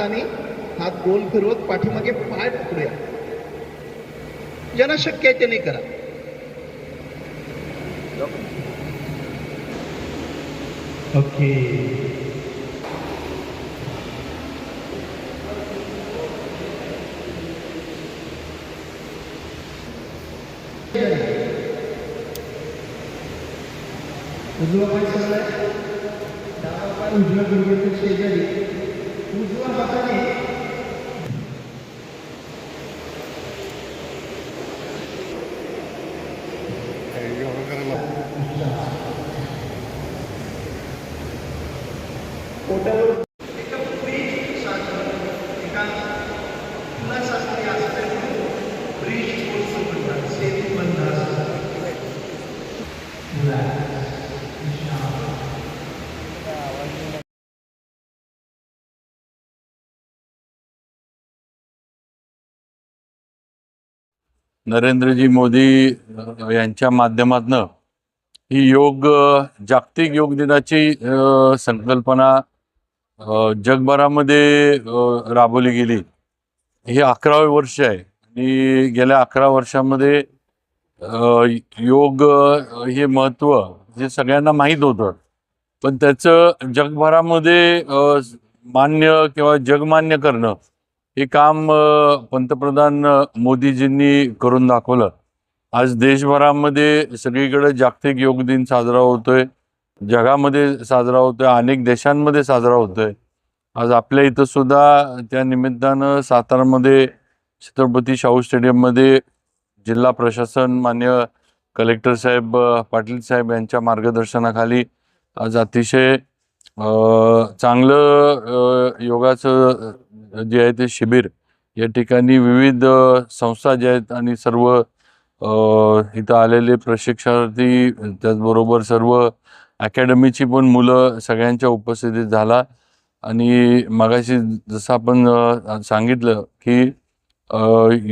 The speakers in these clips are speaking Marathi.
हाताने हात गोल फिरवत पाठीमागे पाय पकडूया ज्यांना शक्य आहे त्याने करा. ओके. उजवा पाय सरळ डावा पाय उजव्या गुडघ्याच्या शेजारी. उजव्या नरेंद्रजी मोदी यांच्या माध्यमातनं ही योग जागतिक योग दिनाची संकल्पना जगभरामध्ये राबवली गेली. हे अकरावे वर्ष आहे. आणि गेल्या अकरा वर्षामध्ये योग हे महत्त्व हे सगळ्यांना माहीत होतं. पण त्याचं जगभरामध्ये मान्य किंवा जगमान्य करणं हे काम पंतप्रधान मोदीजींनी करून दाखवलं. आज देशभरामध्ये सगळीकडे जागतिक योग दिन साजरा होतोय. जगामध्ये साजरा होतोय. अनेक देशांमध्ये साजरा होतोय. आज आपल्या इथं सुद्धा त्या निमित्तानं सातारामध्ये छत्रपती शाहू स्टेडियममध्ये जिल्हा प्रशासन मान्य कलेक्टर साहेब पाटील साहेब यांच्या मार्गदर्शनाखाली आज अतिशय चांगलं योगाचं जे आहे ते शिबिर. या ठिकाणी विविध संस्था ज्या आहेत आणि सर्व इथं आलेले प्रशिक्षणार्थी त्याचबरोबर सर्व अकॅडमीची पण मुलं सगळ्यांच्या उपस्थितीत झाला. आणि मगाशी जसं आपण सांगितलं की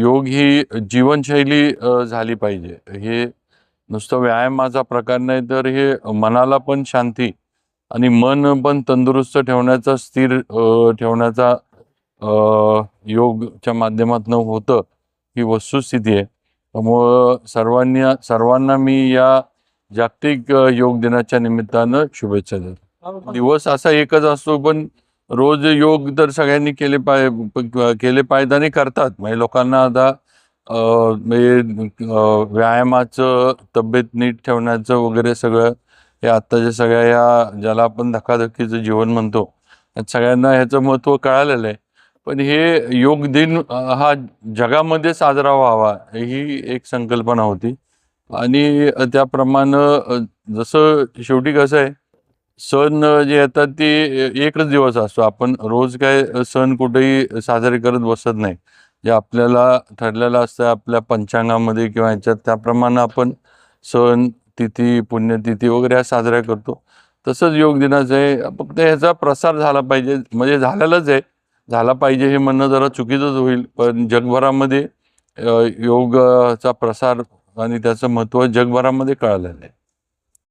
योग ही जीवनशैली झाली पाहिजे. हे नुसतं व्यायामाचा प्रकार नाही तर हे मनाला पण शांती आणि मन पण तंदुरुस्त ठेवण्याचा स्थिर ठेवण्याचा योगच्या माध्यमातून होतं ही वस्तुस्थिती आहे. त्यामुळं सर्वांनी सर्वांना मी या जागतिक योग दिनाच्या निमित्तानं शुभेच्छा देतो. दिवस असा एकच असतो पण रोज योग तर सगळ्यांनी केले पाय केले पाहिजे आणि करतात. म्हणजे लोकांना आता व्यायामाचं तब्येत नीट ठेवण्याचं वगैरे सगळं हे आत्ताच्या सगळ्या या ज्याला आपण धकाधकीचं जीवन म्हणतो सगळ्यांना ह्याचं महत्त्व कळालेलं आहे. पण हे योग दिन हा जगामध्ये साजरा व्हावा ही एक संकल्पना होती. आणि त्याप्रमाणे जसं शेवटी कसं आहे सण जे येतात ते एकच दिवस असतो. आपण रोज काय सण कुठेही साजरे करत बसत नाही. जे आपल्याला ठरलेलं असतं आपल्या पंचांगामध्ये किंवा ह्याच्यात त्याप्रमाणे आपण सण तिथी पुण्यतिथी वगैरे ह्या साजऱ्या करतो. तसंच योग दिनाचं आहे. फक्त ह्याचा प्रसार झाला पाहिजे. म्हणजे झालेलाच आहे. झाला पाहिजे हे म्हणणं जरा चुकीचंच होईल पण जगभरामध्ये योगचा योगाचा प्रसार आणि त्याचं महत्त्व जगभरामध्ये कळालेलं आहे.